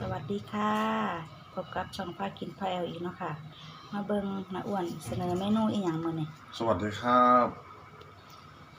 สวัสดีค่ะพบกับช่องพากินพาแอลอีกเนาะค่ะ มาเบิงน้าอ้วนเสนอเมนูอีหยังมือนี้สวัสดีครับ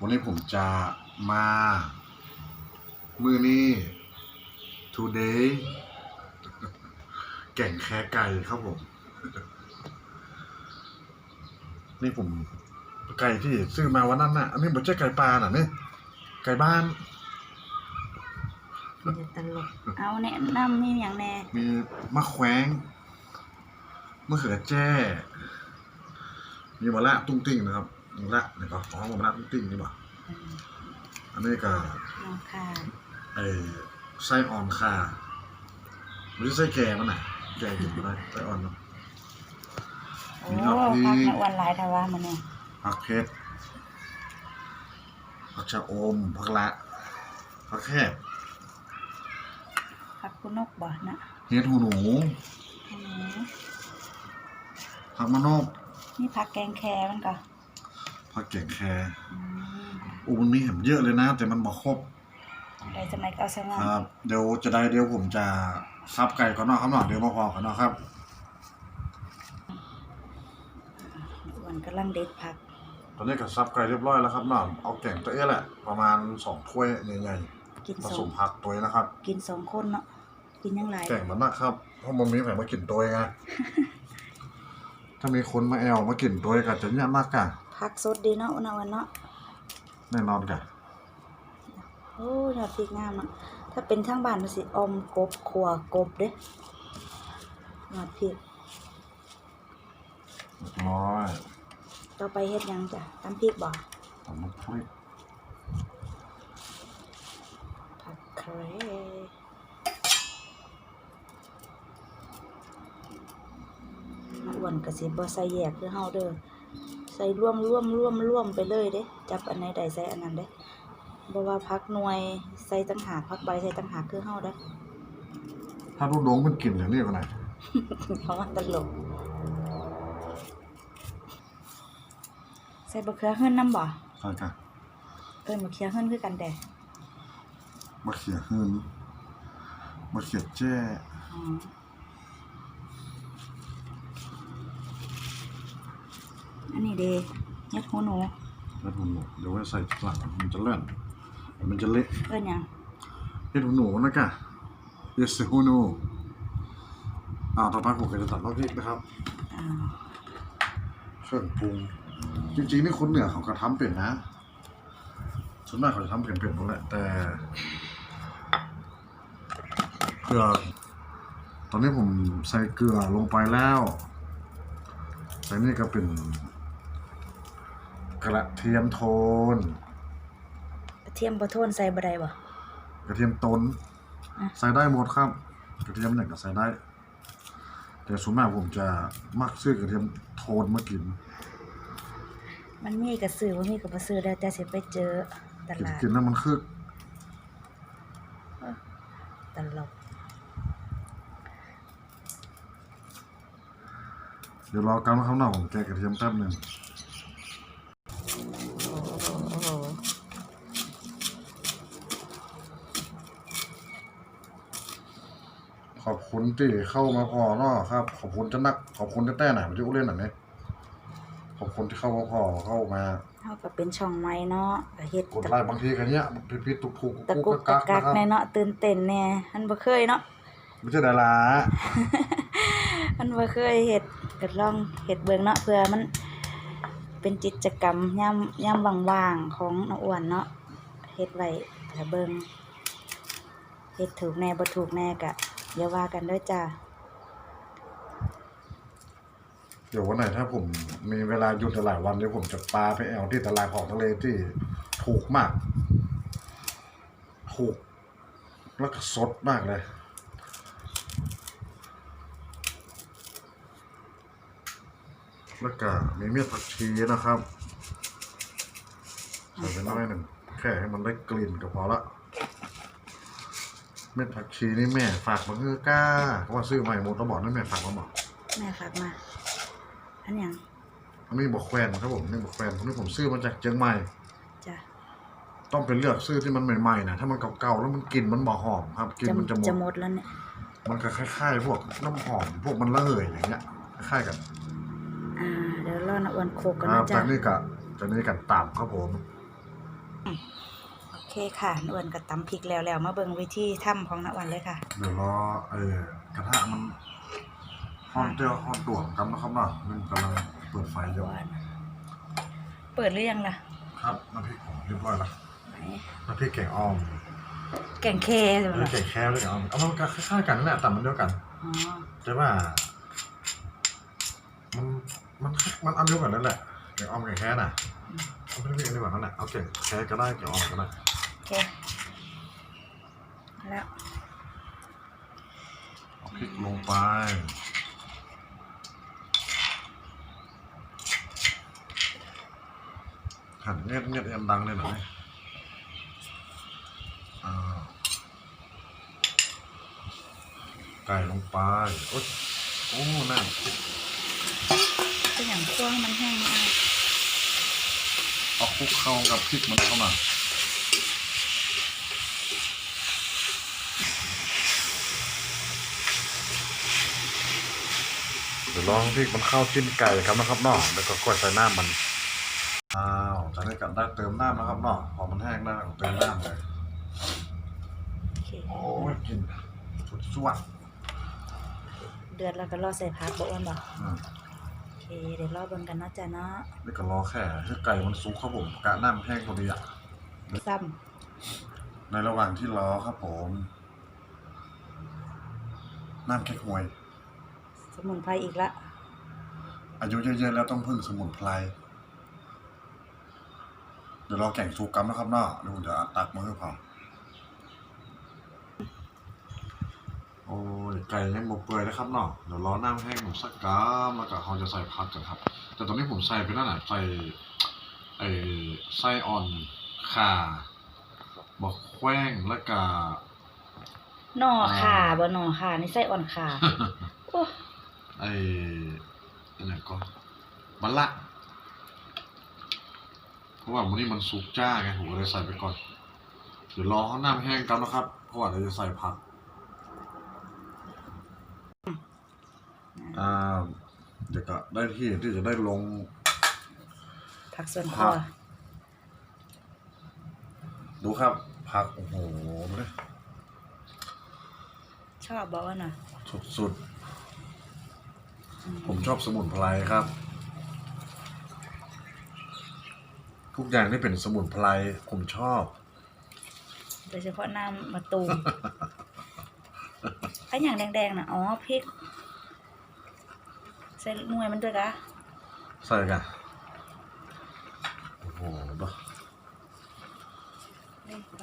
วันนี้ผมจะมา มือนี้ today แก่งแค่ไก่ครับผม นี่ผมไก่ที่ซื้อมาวันนั้นน่ะ อันนี้ผมใช่ไก่ปลาน่ะเนี่ยไก่บ้าน ตลก เอาแนะนำมีหยังแหน่มีมะแขวงมะเขือแจ้ มีมะละตุ้งติ้งนะครับมะละนี่ก็ของมะละตุ้งติ้งนี่บ่อืมอันนี้ก็น้องค่ะไอ้ไส้อ่อนคาไม่ใช่ไส้แก่มันน่ะแก่กินไม่ได้ไส้อ่อนเนาะโอ้มีหน้าที่พักน้าอ้วนหลายทว่ามื้อนี้ผักเพชรผักชะอมผักละผักแคบ พักคุณนกบ่นะเห็ดหูหนูอืมผักมะนกนี่พักแกงแคมันก็ผักแกงแคอืมอูมันมีแหมเยอะเลยนะ แต่มันบ่ครบได้สมัยเก่าสมัยครับ เดี๋ยวจะได้เดี๋ยวผมจะซับไก่ก่อนเนาะครับเนาะเดี๋ยวมาพอกันเนาะครับอ้วนกำลังเด็ดผัก ตอนนี้ก็ซับไก่เรียบร้อยแล้วครับเนาะเอาแกงตัวเอ๊ะแหละประมาณสองถ้วยใหญ่กินๆผสสองมผักตัวนี้นะครับ กินสองคนเนาะ กินยังไงแก่งมันนะครับเพราะมันมีแผงมากินตัวไงถ้ามีคนมาแอลมากินตัวก็จะเนี่ยมากกะผักสดดีเนาะน้าอ้วนเนาะแน่นอนกะโอ้ยยอดพริกงามเนาะถ้าเป็นทางบ้านมันสิอมกบขัวกบเด้ยอดพริกเรียบร้อยต่อไปเฮ็ดหยังจ้ะตำพริกบ่ตำน้ำพริกผักเครมาอ้วน ก็สิบ่ใส่แยกคือเฮาเด้อใส่ร่วมร่วมร่วมร่วมไปเลยเด้จับอันไหนได้ใส่อันนั้นเด้บ่ว่าผักหน่วยใส่ต่างหากผักใบใส่ต่างหากคือเฮาเด้อถ้าลูกน้องมันกินอย่างนี้ก็ไหนเพราะว่าตลกใส่บะเขือเฮิรนน้ำบ่ใช่ค่ะเอิ้นบะเขือเฮิรนคือกันแต่มะเขือหืนมะเขือแจ้ อ๋ออันนี้เด้เฮ็ดหูหนูแล้วผมเดี๋ยวไว้ใส่หลังมันจะเลื่อนมันจะเละเอิ้นหยังเฮ็ดหูหนูนะกะเยสหูหนูอ่าต่อไปผมก็จะตัดมะพริกนะครับอ่าเครื่องปรุง จริงๆนี่คนเหนือเขาก็ทำเป็นนะส่วนมากเขาจะทำเป็นเป็นหมดแหละแต่เกลือตอนนี้ผมใส่เกลือลงไปแล้ว ใส่นี่ก็เป็น กระเทียมโทน กระเทียมบ่โทนใส่บ่ได้บ่กระเทียมต้นอะใส่ได้หมดครับกระเทียมไหนก็ใส่ได้ แต่ส่วนมากผมจะมักซื้อกระเทียมโทนมากิน มันมีก็ซื้อบ่มีก็บ่ซื้อแล้วแต่สิไปเจอตกินลาดกินแล้วมันคึกตลกเดี๋ยวรอการมาข้างนอกผมแกะกระเทียมแป๊บหนึ่ง โอ้โห ขอบ คุณที่เข้ามาพอเนาะครับ ขอบคุณจะนัก ขอบคุณจะแต้หน่อยมันจะอุ้เล่นหน่อยเนี่ยขอบคุณที่เข้ามาพอเข้ามาเฮาก็เป็นช่องใหม่เนาะก็เฮ็ดกดไลค์บางทีกันเนี้ยพิพิทุกทุกตะกุกตะกักแน่เนาะตื่นเต้นแน่มันบ่เคยเนาะไม่ใช่ดารามันบ่เคยเฮ็ดก็ลองเฮ็ดเบิ่งเนาะเพื่อมัน เป็นกิจกรรมยามยามว่างๆของน้าอ้วนเนาะเฮ็ดไว้ถ้าเบิ่งเฮ็ดถูกแน่บ่ถูกแน่ก็ อย่าว่ากันด้อจ้าเดี๋ยววันไหนถ้าผมมีเวลาหยุดหลายวันเดี๋ยวผมจะปาไปแอลที่ตลาดของทะเลที่ถูกมาก ถูก แล้วก็สดมากเลยแล้วก็มีเม็ดผักชีนะครับใส่ไปน้อยหนึ่งแค่ให้มันได้กลิ่นก็พอละ เม็ดผักชีนี่แม่ฝากมาเฮือก้าเพราะว่าซื้อใหม่หมดแล้วบอกนั่นแม่ฝากมาบอกแม่ฝากมาอันหยังอันนี้บอกแควนครับผมนี่บอกแควนคนนี้ผมซื้อมาจากเชียงใหม่จ้ะต้องเป็นเลือกซื้อที่มันใหม่ๆนะถ้ามันเก่าๆแล้วมันกลิ่นมันบ่หอมครับกลิ่นมันจะหมดจะหมดแล้วเนี่ยมันก็คล้ายๆ พวกน้ำหอมพวกมันระเหยอย่างเงี้ยคล้ายๆกันอ่าเดี๋ยวรอน้าอ้วนโคกกันครันะบจ๊ะจากนี้กับจากนี้กับตามครับผมโอเคค่ะน้าอ้วนก็ตำพริกแล้วแล้วมาเบิ่งวิธีทำของน้าอ้วนเลยค่ะ เดี๋ยวรอเออกระทะมันฮ้อนเจียวฮ้อนด่วงกันนะครับเนาะมันกำลังเปิดไฟอยู่เปิดหรือยังล่ะ ครับน้ำพริกผมเรียบร้อยแล้วไหนน้ำพริกแกงอ้อมแกงเคใช่ไหมน้ำล่ะแกงแค่ด้วยแกงอ้อมเอามันก็คล้ายๆกันนั่นแหละแต่มันเดียวกันอ๋อแต่ว่า มันมันมันอันเดียวกันนั่นแหละแกงอ้อมแกงแค่น่ะเอาไม่ได้เรียกว่านั่นแหละเอาแกงแค่ก็ได้แกงอ้อมก็ได้โอ เคแล้วเอาพริกลงไปหั่นเงียบเงียบยันดังเลยหน่อยอ้าวไก่ลงไปโอ๊ยโอ้นั่นก็อย่างคั่วให้มันแห้งอะเอาคลุกเข้ากับพริกมันเข้ามา ดี๋ยวลองพริกมันเข้าจิ้นไก่ครับนะครับเนาะแล้วก็กดใส่น้ำมันอ้าวจากนั้นก็ได้เติมน้ำนะครับเนาะพอมันแห้งได้ก็เติมน้ำเลยโอเคโอ้ยกลินสุดสวดเดือดแล้วก็รอใส่ผักบ่อ้วนบ่อืมโอเคเดี๋ยวรอเบิ่งกันเนาะจ้ะเนาะนี่ก็รอแค่ให้ไก่มันสุกครับผมกะน้ำแห้งพอดีอะซ้ในระหว่างที่รอครับผมน้ำแค่หวยำ สมุนไพรอีกละ อายุเยอะๆแล้วต้องพึ่งสมุนไพร เดี๋ยวรอแก่งสุกกันนะครับเนาะเดี๋ยวผมจะตักมาให้ฟังโอ้ยไก่ยังบกเปื่อยนะครับเนาะเดี๋ยวรอน้ำแห้งผมสักกามแล้วก็เขาจะใส่ผักกันครับ แต่ตอนนี้ผมใส่ไปนั่นน่ะใส่ไอ้ไส้อ่อนข่าบอกแขว้งแล้วก็หน่อขาบ่หน่อขานี่ไส้อ่อนขาโอ้ ไอ้อะไรก็บัลละเพราะว่าวันนี้มันสุกจ้าไงผมก็เลยใส่ไปก่อน เดี๋ยวรอเขาน้ำแห้งกันนะครับ เพราะว่าเดี๋ยวจะใส่ผักอ่าเดี๋ยวก็ได้ที่ที่จะได้ลงผักส่วนผัครัวกดูครับ ผัก โอ้โหเนี่ยชอบบ่ว่าน่ะ สุดอืมๆ ผมชอบสมุนไพรครับ ทุกอย่างที่เป็นสมุนไพรผมชอบ โดยเฉพาะน้ำมะตูมไอ้อย่างแดงๆน่ะอ๋อพริกใส่หน่วยมันด้วยกะใส่กันโอ้โหดูเล่นไป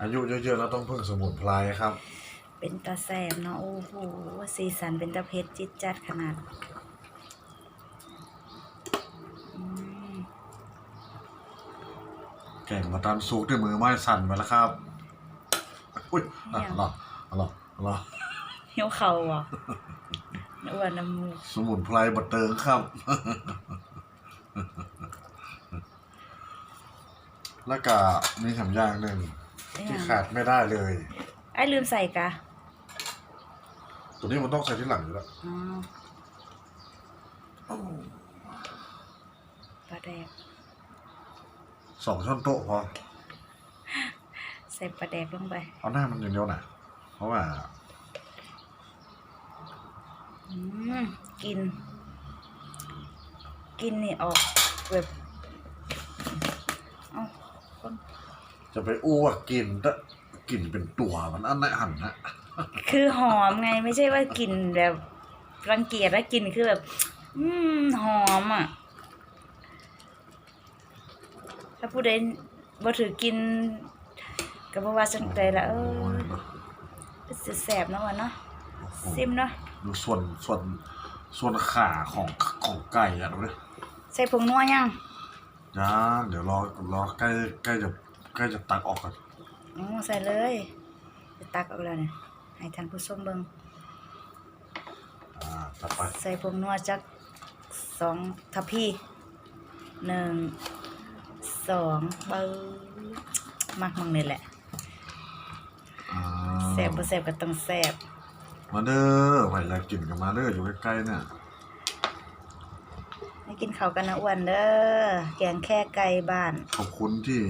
อายุเยอะๆแล้วต้องพึ่งสมุนไพรครับ เป็นตาแสบเนาะโอ้โหสีสันเป็นตาเพชรจิตจัดขนาดอืมแก่งมาตามซุกด้วยมือไม้สั่นไปแล้วครับอุ้ยอะเอาล่ะเอาล่ะเอาล่ะเหี่ยวเข่าอะอ้วนน้ำมูกสมุนไพรบัดเติงครับ แล้วก็มีแถมอย่างหนึ่งไอ้หที่ยังขาดไม่ได้เลย ไอ้ลืมใส่กะ ตัวนี้มันต้องใส่ที่หลังอยู่แล้วอ๋อปลาแดกสองช้อนโต๊ะพอ ใส่ปลาแดกลงไป เอาหน้ามันอย่างเดียวนะเพราะว่า อืมกิน กินนี่ออกแบบเอาคน จะไปอ้วกกินแต่กลิ่นเป็นตัวมันอันไหนหันนะ คือหอมไงไม่ใช่ว่ากินแบบรังเกียจแล้วกินคือแบบ อืมหอมอะ ถ้าผู้ใดบ่ถือกินก็บ่ว่าสนใจละเออสิแสบเนาะวะเนาะซิมเนาะดูส่วนส่วนส่วนขาของของไก่อะดูดิใส่ผงนัวยังย่างเดี๋ยวรอรอใกล้ใกล้จะใกล้จะตักออกก่อนอ๋อใส่เลยจะตักออกแล้วเนี่ย ให้ท่านผู้ชมเบิ่งอ่าตัดไปใส่ผงนัวจักสองทัพพี่หนึ่งสองเบิ้งมักมังนี่แหละอ่าแซ่บบ่แซ่บก็ต้องแซ่บมาเด้อไปแล้วกินกันมาเด้ออยู่ใกล้ๆเนี่ยให้กินข้าวกันนะอ้วนเด้อแกงแค่ไก่บ้าน ขอบคุณที่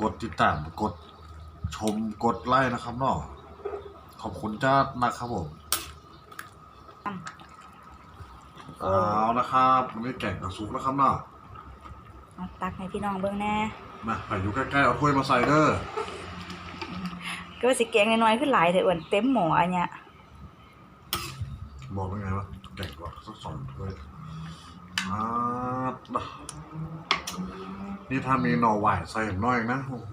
กดติดตามกดชมกดไลค์นะครับเนาะ ขอบคุณจ้านะครับผมโอ้เอานะครับวันนี้แกงกระซุกแล้วครับเนาะเอาตักให้พี่น้องเบิ่งแหน่มาไปอยู่ใกล้ๆเอาถ้วยมาใส่เด้อก็ว่าสิแกงน้อยๆขึ้นหลายเถอะอ้วนเต็มหม้ออันเนี้ยบอกว่าไงวะแกงกว่าสักสองถ้วยอ่านี่ถ้ามีหน่อหวายใส่หน่อยนะโอ้โห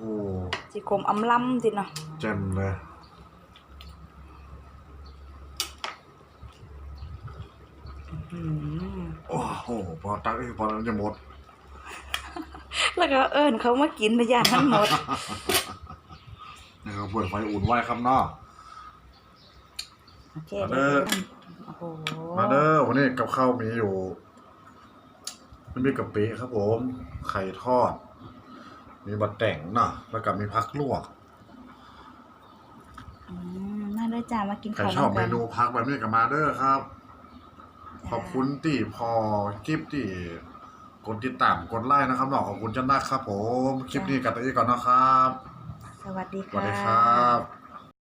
สิขมอำลำสิเนาะเจมเลย อืม โอ้โหพอตักอีกพอนั้นจะหมด แล้วก็เอิ้นเขามากินไปย่านทั้งหมดนี่ก็เปิดไฟอุ่นไว้ครับเนาะโอเคมาเด้อโอ้โหมาเด้อวันนี้กับข้าวมีอยู่ มันมีกะปิครับผม ไข่ทอด มีบะแต่งเนาะแล้วก็มีพักลวกอืมน่าเด้อจ้ามากินใครข้าวชอบนำเมกันนูพักแบบนี้กับมาเด้อครับ ขอบคุณที่พอคลิปที่กดติดตามกดไลค์นะครับเนาะขอบคุณจันนักครับผม คลิปนี้กันตรงนี้ก่อนนะครับ สวัสดีสค่ะ วัสดีครับ